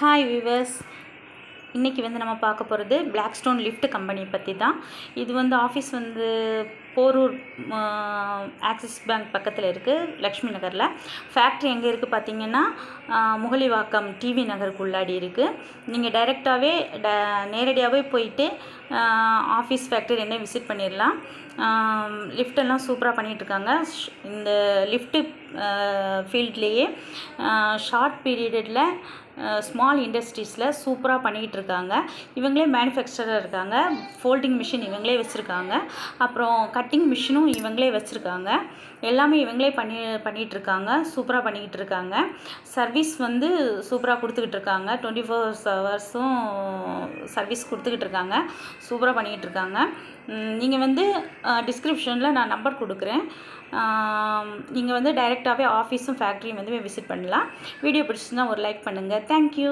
Hi viewers இன்றைக்கி வந்து நம்ம பார்க்க போகிறது பிளாக் ஸ்டோன் லிஃப்ட் கம்பெனி பற்றி தான். இது வந்து ஆஃபீஸ் வந்து போரூர் ஆக்சிஸ் பேங்க் பக்கத்தில் இருக்குது லக்ஷ்மி நகரில். ஃபேக்ட்ரி எங்கே இருக்குது பார்த்தீங்கன்னா முகலிவாக்கம் டிவி நகருக்கு உள்ளாடி இருக்குது நீங்கள் டைரெக்டாகவே ட நேரடியாகவே போயிட்டு ஆஃபீஸ் ஃபேக்ட்ரி என்ன விசிட் பண்ணிடலாம் லிஃப்டெல்லாம் சூப்பராக பண்ணிகிட்ருக்காங்க இந்த லிஃப்ட்டு ஃபீல்ட்லேயே ஷார்ட் பீரியடில் ஸ்மால் இண்டஸ்ட்ரீஸில் சூப்பராக பண்ணிக்கிட்டு இருக்காங்க இவங்களே மேனுஃபேக்சரர் இருக்காங்க. ஃபோல்டிங் மிஷின் இவங்களே வச்சுருக்காங்க. அப்புறம் கட்டிங் மிஷினும் இவங்களே வச்சுருக்காங்க. எல்லாமே இவங்களே பண்ணி பண்ணிகிட்ருக்காங்க சூப்பராக பண்ணிக்கிட்டு இருக்காங்க சர்வீஸ் வந்து சூப்பராக கொடுத்துக்கிட்டு இருக்காங்க டுவெண்ட்டி ஃபோர் ஹவர்ஸும் சர்வீஸ் கொடுத்துக்கிட்டு இருக்காங்க சூப்பராக பண்ணிக்கிட்டு இருக்காங்க நீங்கள் வந்து டிஸ்கிரிப்ஷனில் நான் நம்பர் கொடுக்குறேன். நீங்கள் வந்து டைரெக்டாகவே ஆஃபீஸும் ஃபேக்ட்ரியும் வந்து விசிட் பண்ணலாம். வீடியோ பிடிச்சிருந்தா ஒரு லைக் பண்ணுங்கள் தேங்க்யூ